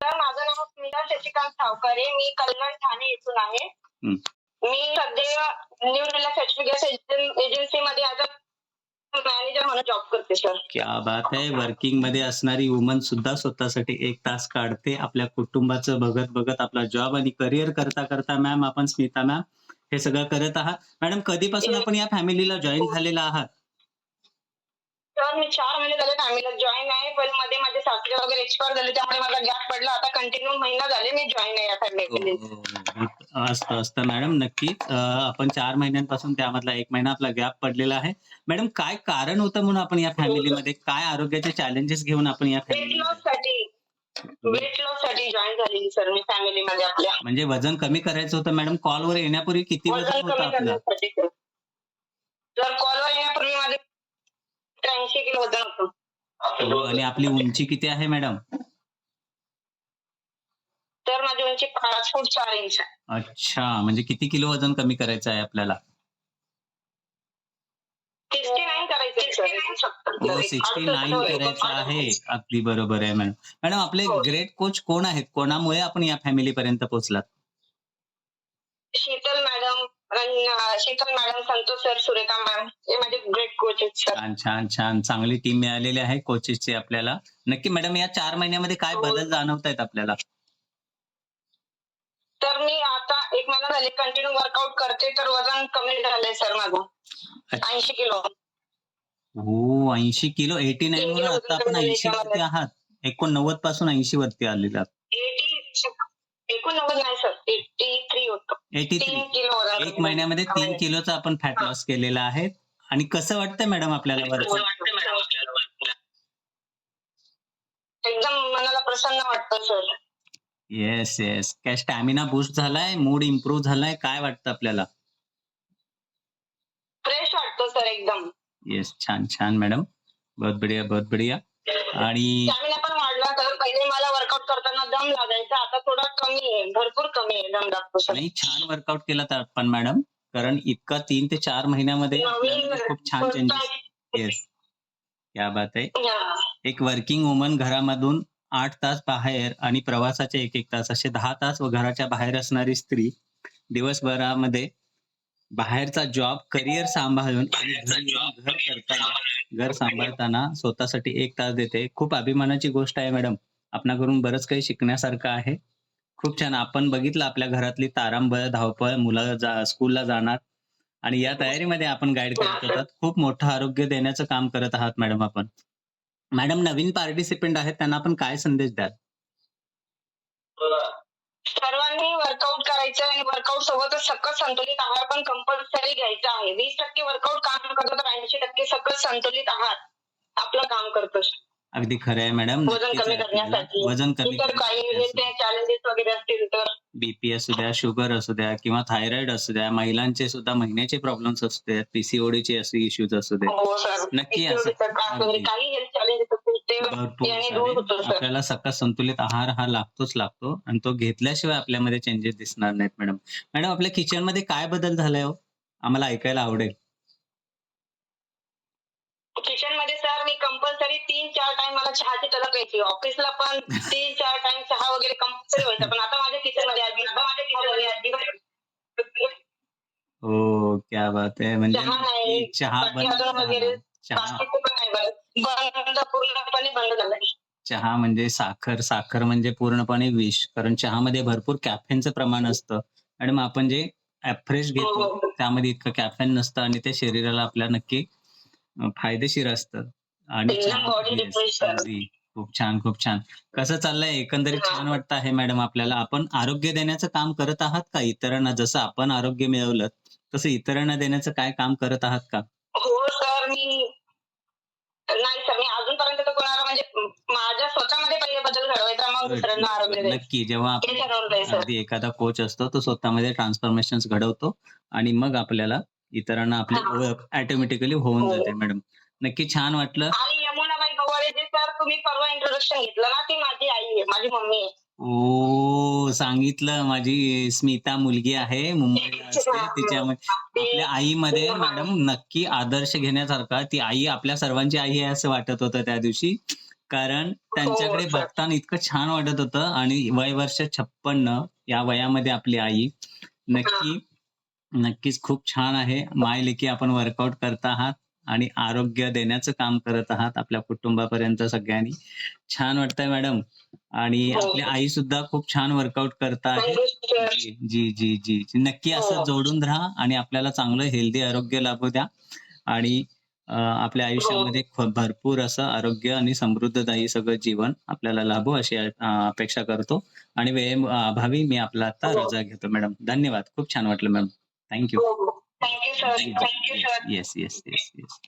तर माझं नाव स्मिता शशिकांत सावकारे मी कल्याण ठाणे येथून आहे. मी सध्या न्यू रिलॅक्स एजन्सी मध्ये मॅनेजर म्हणून जॉब करते सर क्या बात आहे वर्किंगमध्ये असणारी वुमन सुद्धा स्वतःसाठी एक तास काढते. आपल्या कुटुंबाचं बघत बघत आपला जॉब आणि करिअर करता करता मॅम आपण स्मिता मॅम हे सगळं करत आहात. मॅडम कधीपासून आपण या फॅमिलीला जॉईन झालेला आहात? तर मी चार महिने झाले फॅमिलीला जॉईन आहे पण मध्ये माझे सासरे वगैरे एक्सपायर झाले त्यामुळे माझा गॅप पडला. आता कंटिन्यू महिना झाले मी जॉईन आहे या फॅमिली हो, असतं असतं मॅडम नक्कीच आपण चार महिन्यांपासून त्यामधला एक महिना आपला गॅप पडलेला आहे. मॅडम काय कारण होतं म्हणून आपण या फॅमिलीमध्ये काय आरोग्याचे चॅलेंजेस घेऊन आपण या फॅमिली वेट लॉससाठी जॉईन झालेली सर मी फॅमिली मध्ये आपल्या. म्हणजे वजन कमी करायचं होतं मॅडम कॉलवर येण्यापूर्वी किती वजन होतं आपलं करण्यासाठी सर जर कॉलवर येण्यापूर्वी माझे त्र्याऐंशी किलो वजन होतं. हो, आणि आपली उंची किती आहे मॅडम? तर माझी उंची पाच फूट चार इंच आहे. अच्छा म्हणजे किती किलो वजन कमी करायचं आहे आपल्याला? सिक्स्टी नाईन करायचं हो आहे. अगदी बरोबर आहे मॅडम. मॅडम आपले हो. ग्रेट कोच कोण आहेत? कोणामुळे आपण या फॅमिली पर्यंत पोहोचलात? शीतल अं, Sheetal madam Santosh sir Surekha ma'am हे माझे ग्रेट कोच आहेत सर छान छान छान. चांगली टीम मिळालेली आहे कोचेसची आपल्याला. नक्की मॅडम या चार महिन्यामध्ये काय हो. बदल जाणवत आहेत आपल्याला? तर मी आता एक महिना झाले कंटिन्यू वर्कआउट करते तर वजन कमी झालंय सर माझं. ऐंशी किलो. हो ऐंशी किलो. एटी नाईन वरून आता आपण ऐंशी वरती आहात. एकोणनव्वदपासून ऐंशी वरती आलेला एकोणनव्वद नाही सर एटी थ्री होतं. एटी तीन थ्री किलो वजन एक महिन्यामध्ये तीन किलोचा आपण फॅट लॉस केलेला आहे. आणि कसं वाटतंय मॅडम आपल्याला वरचं? एकदम मनाला प्रसन्न वाटतं सर येस येस काय स्टॅमिना बूस्ट झालाय? मूड इम्प्रूव्ह झालाय? काय वाटतं आपल्याला? फ्रेश वाटतं सर एकदम. येस छान छान मॅडम बहुत बढिया बहुत बढिया. आणि स्टॅमिना पण वाढला तर पहिले मला करताना दम लागायचा. आता थोडा कमी आहे. भरपूर कमी आहे दम लागतो नाही छान वर्कआउट केला तर आपण मॅडम कारण इतका तीन ते चार महिन्यामध्ये खूप छान चेंजेस येस क्या बात आहे. हा. एक वर्किंग वुमन घरामधून आठ तास बाहेर आणि प्रवासाचे एक एक तास. असे दहा तास व घराच्या बाहेर असणारी स्त्री दिवसभरामध्ये बाहेरचा जॉब करिअर सांभाळून आणि घर करताना घर सांभाळताना स्वतःसाठी एक तास देते. खूप अभिमानाची गोष्ट आहे मॅडम आपणाकडून बरंच काही शिकण्यासारखं आहे. खूप छान. आपण बघितलं आपल्या घरातली तारांबळ धावपळ मुलं जा स्कूलला जाणार. आणि या तयारीमध्ये आपण गाईड करत होतात खूप मोठं आरोग्य देण्याचं काम करत आहात मॅडम आपण. मॅडम नवीन पार्टिसिपेंट आहेत त्यांना आपण काय संदेश द्याल? सर्वांनी वर्कआउट करायचं आणि वर्कआउट सोबतच सकस संतुलित आहार पण कंपल्सरी घ्यायचा आहे. वीस टक्के वर्कआउट काम करतो तर ऐंशी टक्के सकस संतुलित आहार आपलं काम करतो. अगदी खरं आहे मॅडम. वजन कमी करण्यासाठी. वजन कमी इतर काही करण्यासाठी चॅलेंजेस वगैरे असतील तर? बीपी असू द्या शुगर असू द्या किंवा थायरॉइड असू द्या महिलांचे सुद्धा महिन्याचे प्रॉब्लेम्स असू द्या पीसीओडीचे असे इश्यूज असू द्या हो सर नक्की असं. अगदी. काही हेल्थ चॅलेंजेस असतील ते भरपूर याने दूर होतो सारे सर आपल्याला सकस संतुलित आहार हा लागतोच लागतो आणि तो घेतल्याशिवाय आपल्यामध्ये चेंजेस दिसणार नाहीत मॅडम. मॅडम आपल्या किचनमध्ये काय बदल झालाय हो? आम्हाला ऐकायला आवडेल. किचन टाइम मला चहाची तलप यायची. ऑफिसला पण तीन चार टाइम चहा वगैरे कंपल्सरी व्हायचा. पण आता माझ्या किचनमध्ये आजी माझ्या किचनमध्ये आजी हो क्या बात आहे म्हणजे चहा चहा वगैरे चहा बंद पूर्णपणे बंद झालंय चहा म्हणजे साखर. साखर म्हणजे पूर्णपणे विष. कारण चहामध्ये भरपूर कॅफेनचं प्रमाण असतं. आणि मग आपण जे फ्रेश घेतो हो. त्यामध्ये इतकं कॅफेन नसतं आणि ते शरीराला आपल्या नक्की फायदेशीर असतं. आणि. अगदी. खूप छान खूप छान. कसं चाललंय? एकंदरीत. छान वाटतं आहे मॅडम आपल्याला. आपण आरोग्य देण्याचं काम करत आहात का? इतरांना जसं आपण आरोग्य मिळवलं तसं इतरांना देण्याचं काय काम करत आहात का? हो सर. मी नाही सर. मी अजूनपर्यंत कोणाला म्हणजे माझ्या स्वतःमध्ये पहिले बदल घडवायचा मग दुसऱ्यांना आरोग्य द्यायचं नक्की. जेव्हा आपण एखादा कोच असतो तो स्वतःमध्ये ट्रान्सफॉर्मेशन घडवतो आणि मग आपल्याला इतरांना आपली. ओळख ऑटोमॅटिकली होऊन हो. जाते मॅडम. नक्की छान वाटलं. आणि यमुनाबाई गवाळे जे सर तुम्ही परवा इंट्रोडक्शन घेतलं ना ती माझी आई आहे माझी मम्मी आहे. ओ सांगितलं माझी स्मिता मुलगी आहे मुंबईला असते तिच्यामध्ये आपल्या आईमध्ये मॅडम नक्की आदर्श घेण्यासारखा ती आई आपल्या सर्वांची आई आहे असं वाटत होतं त्या दिवशी. कारण त्यांच्याकडे sir. बघताना इतकं छान वाटत होतं आणि वय वर्ष छप्पन्न या वयामध्ये आपली आई. नक्की नक्कीच खूप छान आहे. माय लेकी आपण वर्कआउट करत आहात. आणि आरोग्य देण्याचं काम करत आहात आपल्या कुटुंबापर्यंत सगळ्यांनी छान वाटतंय मॅडम आणि हो. आपली आई सुद्धा खूप छान वर्कआउट करत. जी जी जी जी. नक्की असं हो. जोडून राहा आणि आपल्याला चांगलं हेल्दी आरोग्य लाभू द्या आणि आपल्या हो. आयुष्यामध्ये भरपूर असं आरोग्य आणि समृद्धदायी सगळं जीवन आपल्याला लाभो अशी अपेक्षा करतो आणि वेळे अभावी मी आपला आता. रजा घेतो मॅडम धन्यवाद खूप छान वाटलं madam thank you yes, yes, yes, yes.